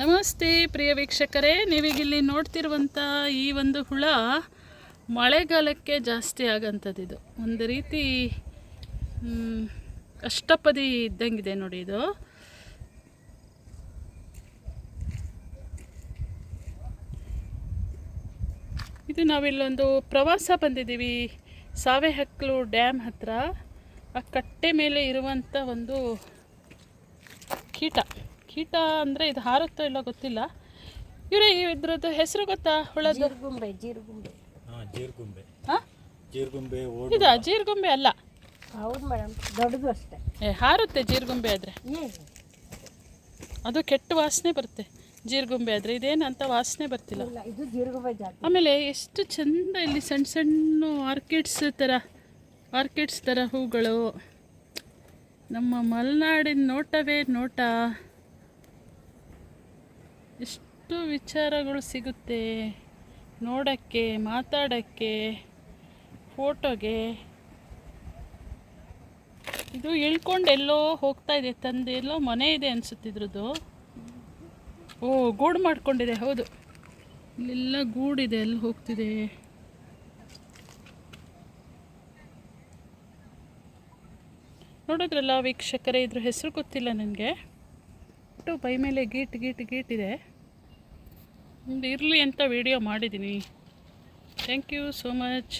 ನಮಸ್ತೆ ಪ್ರಿಯ ವೀಕ್ಷಕರೇ ನೀವೀಗಿಲ್ಲಿ ನೋಡ್ತಿರುವಂಥ ಈ ಒಂದು ಹುಳ ಮಳೆಗಾಲಕ್ಕೆ ಜಾಸ್ತಿ ಆಗಂಥದ್ದಿದು. ಒಂದು ರೀತಿ ಅಷ್ಟಪದಿ ಇದ್ದಂಗಿದೆ ನೋಡಿ ಇದು. ಇದು ನಾವಿಲ್ಲೊಂದು ಪ್ರವಾಸ ಬಂದಿದ್ದೀವಿ. ಸಾವೆಹಕ್ಲು ಡ್ಯಾಮ್ ಹತ್ರ. ಆ ಕಟ್ಟೆ ಮೇಲೆ ಇರುವಂಥ ಒಂದು ಕೀಟ. ಕೀಟ ಅಂದರೆ ಇದು ಹಾರುತ್ತೋ ಇಲ್ಲ ಗೊತ್ತಿಲ್ಲ. ಇವರೇ ಇದ್ರದ್ದು ಹೆಸರು ಗೊತ್ತಾ? ಹುಳದ್ದು ಜೀರ್ಗುಂಬೆ ಜೀರ್ಗುಂಬೆ. ಹಾಂ ಜೀರ್ಗುಂಬೆ. ಹಾಂ? ಜೀರ್ಗುಂಬೆ ಓಡು. ಇದು ಜೀರ್ಗೊಂಬೆ ಅಲ್ಲ. ಹೌದು ಮೇಡಮ್ ದೊಡ್ಡದು ಅಷ್ಟೇ. ಏ ಹಾರುತ್ತೆ ಜೀರ್ಗುಂಬೆ ಆದರೆ. ಅದು ಕೆಟ್ಟ ವಾಸನೆ ಬರುತ್ತೆ ಜೀರ್ಗುಂಬೆ ಆದರೆ. ಇದೇನು ಅಂತ ವಾಸನೆ ಬರ್ತಿಲ್ಲ. ಇಲ್ಲ ಇದು ಜೀರ್ಗುಂಬೆ ಜಾತಿ. ಆಮೇಲೆ ಎಷ್ಟು ಚಂದ ಇಲ್ಲಿ ಸಣ್ಣ ಸಣ್ಣ ಆರ್ಕಿಡ್ಸ್ ಥರ ಆರ್ಕಿಡ್ಸ್ ಥರ ಹೂಗಳು. ನಮ್ಮ ಮಲೆನಾಡಿನ ನೋಟವೇ ನೋಟ. ಎಷ್ಟು ವಿಚಾರಗಳು ಸಿಗುತ್ತೆ. ನೋಡೋಕ್ಕೆ, ಮಾತಾಡೋಕ್ಕೆ, ಫೋಟೋಗೆ. ಇದು ಇಳ್ಕೊಂಡು ಎಲ್ಲೋ ಹೋಗ್ತಾ ಇದೆ, ತಂದೆ ಎಲ್ಲೋ ಮನೆ ಇದೆ ಅನಿಸುತ್ತಿದ್ರದ್ದು ಓ, ಗೂಡು ಮಾಡ್ಕೊಂಡಿದೆ, ಹೌದು. ಇಲ್ಲೆಲ್ಲ ಗೂಡಿದೆ ಅಲ್ಲಿ ಹೋಗ್ತಿದೆ? ನೋಡಿದ್ರಲ್ಲ, ವೀಕ್ಷಕರೇ, ಇದ್ರ ಹೆಸರು ಗೊತ್ತಿಲ್ಲ ನನಗೆ. ಬೈ ಮೇಲೆ ಗೀಟ್ ಗೀಟ್ ಗೀಟ್ ಇದೆ. ಇರಲಿ ಅಂತ ವಿಡಿಯೋ ಮಾಡಿದ್ದೀನಿ ಥ್ಯಾಂಕ್ ಯು ಸೋ ಮಚ್